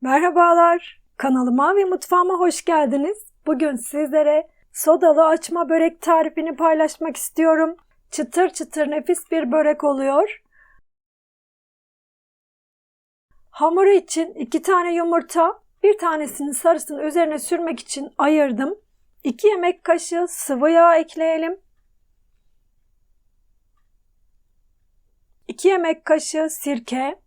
Merhabalar, kanalıma ve mutfağıma hoş geldiniz. Bugün sizlere sodalı açma börek tarifini paylaşmak istiyorum. Çıtır çıtır nefis bir börek oluyor. Hamuru için 2 tane yumurta, bir tanesinin sarısını üzerine sürmek için ayırdım. 2 yemek kaşığı sıvı yağ ekleyelim. 2 yemek kaşığı sirke,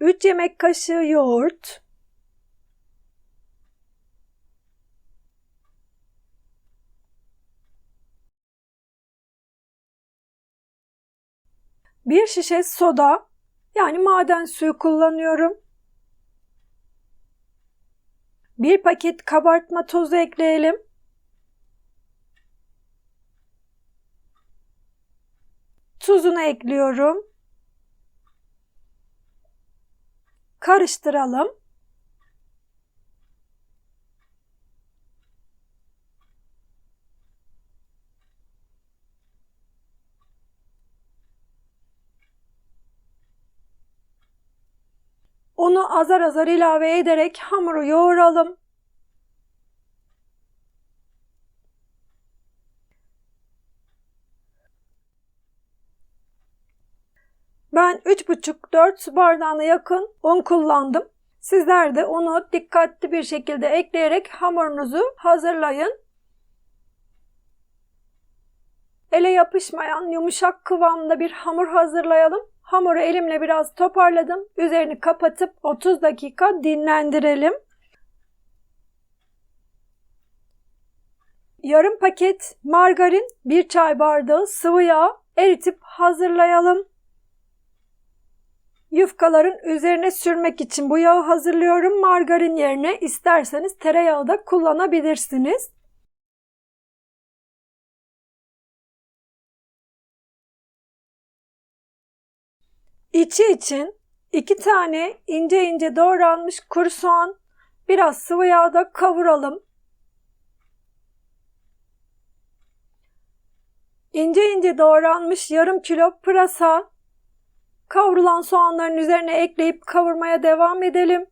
3 yemek kaşığı yoğurt, bir şişe soda yani maden suyu kullanıyorum. Bir paket kabartma tozu ekleyelim. Tuzunu ekliyorum. Karıştıralım. Onu azar azar ilave ederek hamuru yoğuralım. Ben 3,5-4 su bardağına yakın un kullandım. Sizler de unu dikkatli bir şekilde ekleyerek hamurunuzu hazırlayın. Ele yapışmayan yumuşak kıvamda bir hamur hazırlayalım. Hamuru elimle biraz toparladım. Üzerini kapatıp 30 dakika dinlendirelim. Yarım paket margarin, bir çay bardağı sıvı yağ eritip hazırlayalım. Yufkaların üzerine sürmek için bu yağı hazırlıyorum. Margarin yerine isterseniz tereyağı da kullanabilirsiniz. İçi için 2 tane ince ince doğranmış kuru soğan, biraz sıvı yağda kavuralım. İnce ince doğranmış yarım kilo pırasa, Kavrulan soğanların üzerine ekleyip kavurmaya devam edelim.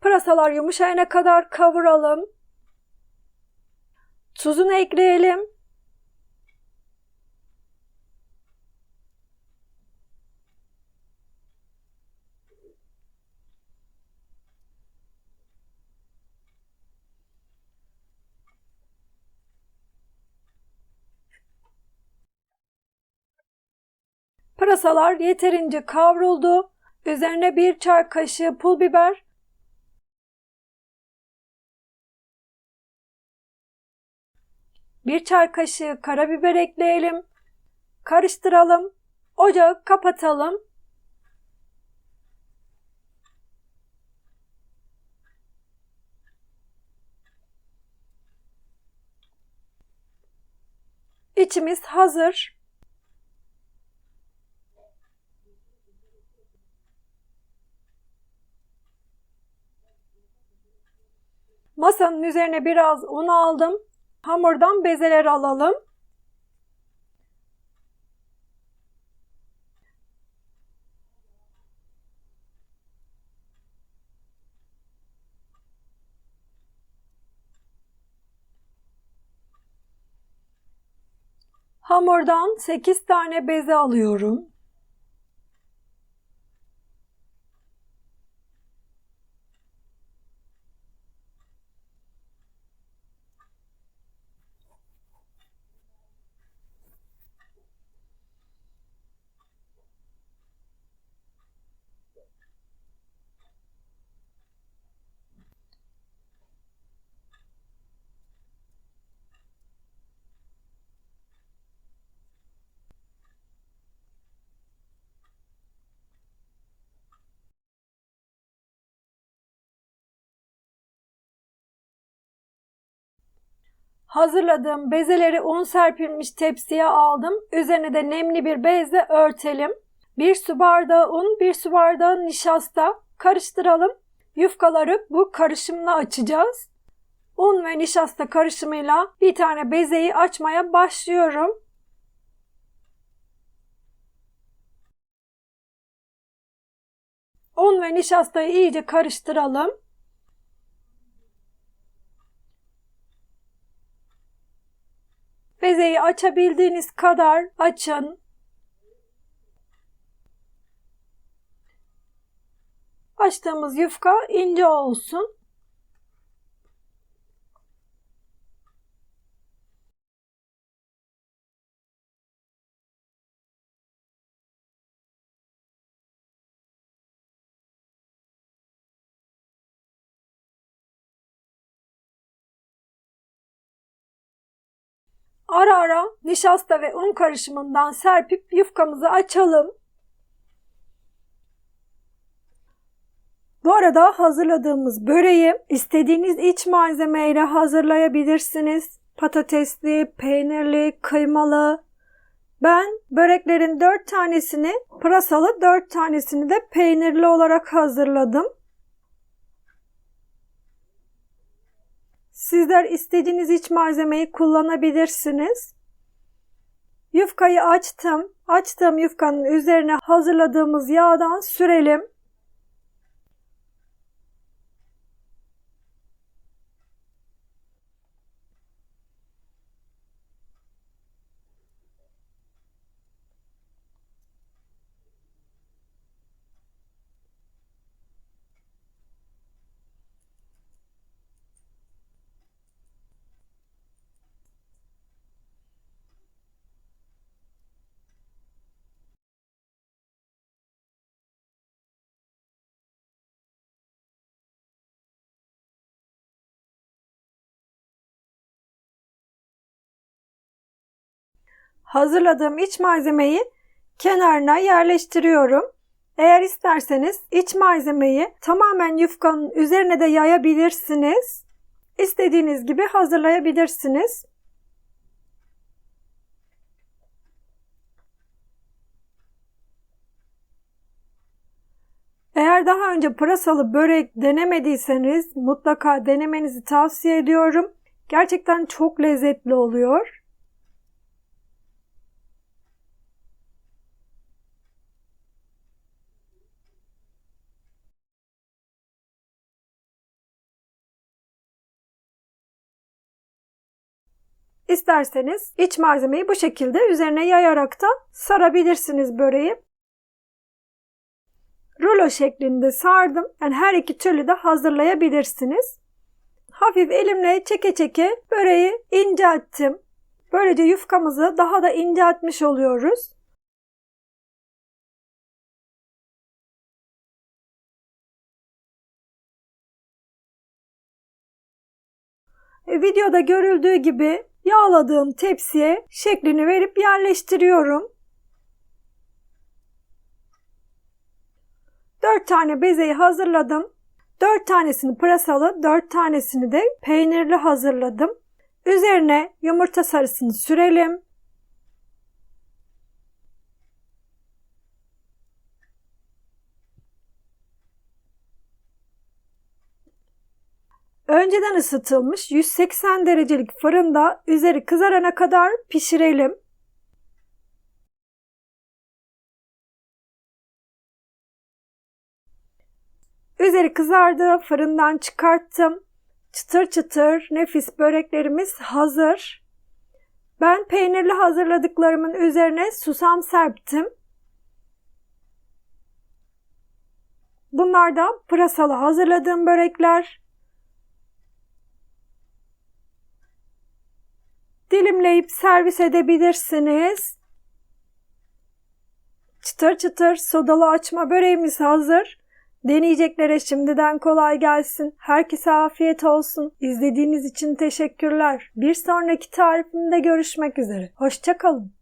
Pırasalar yumuşayana kadar kavuralım. Tuzunu ekleyelim. Pırasalar yeterince kavruldu. Üzerine bir çay kaşığı pul biber, bir çay kaşığı karabiber ekleyelim. Karıştıralım. Ocağı kapatalım. İçimiz hazır. Masanın üzerine biraz un aldım. Hamurdan bezeler alalım. Hamurdan 8 tane beze alıyorum. Hazırladığım bezeleri un serpilmiş tepsiye aldım. Üzerine de nemli bir bezle örtelim. Bir su bardağı un, bir su bardağı nişasta karıştıralım. Yufkaları bu karışımla açacağız. Un ve nişasta karışımıyla bir tane bezeyi açmaya başlıyorum. Un ve nişastayı iyice karıştıralım. Bezeyi açabildiğiniz kadar açın. Açtığımız yufka ince olsun. Ara ara nişasta ve un karışımından serpip yufkamızı açalım. Bu arada hazırladığımız böreği istediğiniz iç malzemeyle hazırlayabilirsiniz. Patatesli, peynirli, kıymalı. Ben böreklerin 4 tanesini pırasalı, 4 tanesini de peynirli olarak hazırladım. Sizler istediğiniz iç malzemeyi kullanabilirsiniz. Yufkayı açtım. Açtığım yufkanın üzerine hazırladığımız yağdan sürelim. Hazırladığım iç malzemeyi kenarına yerleştiriyorum. Eğer isterseniz iç malzemeyi tamamen yufkanın üzerine de yayabilirsiniz. İstediğiniz gibi hazırlayabilirsiniz. Eğer daha önce pırasalı börek denemediyseniz mutlaka denemenizi tavsiye ediyorum. Gerçekten çok lezzetli oluyor. İsterseniz iç malzemeyi bu şekilde üzerine yayarak da sarabilirsiniz böreği. Rulo şeklinde sardım. Yani her iki türlü de hazırlayabilirsiniz. Hafif elimle çeke çeke böreği incelttim. Böylece yufkamızı daha da inceltmiş oluyoruz. Videoda görüldüğü gibi yağladığım tepsiye şeklini verip yerleştiriyorum. 4 tane bezeyi hazırladım. 4 tanesini pırasalı, 4 tanesini de peynirli hazırladım. Üzerine yumurta sarısını sürelim. Önceden ısıtılmış 180 derecelik fırında üzeri kızarana kadar pişirelim. Üzeri kızardı, fırından çıkarttım. Çıtır çıtır nefis böreklerimiz hazır. Ben peynirli hazırladıklarımın üzerine susam serptim. Bunlar da pırasalı hazırladığım börekler. Dilimleyip servis edebilirsiniz. Çıtır çıtır sodalı açma böreğimiz hazır. Deneyeceklere şimdiden kolay gelsin. Herkese afiyet olsun. İzlediğiniz için teşekkürler. Bir sonraki tarifimde görüşmek üzere. Hoşçakalın.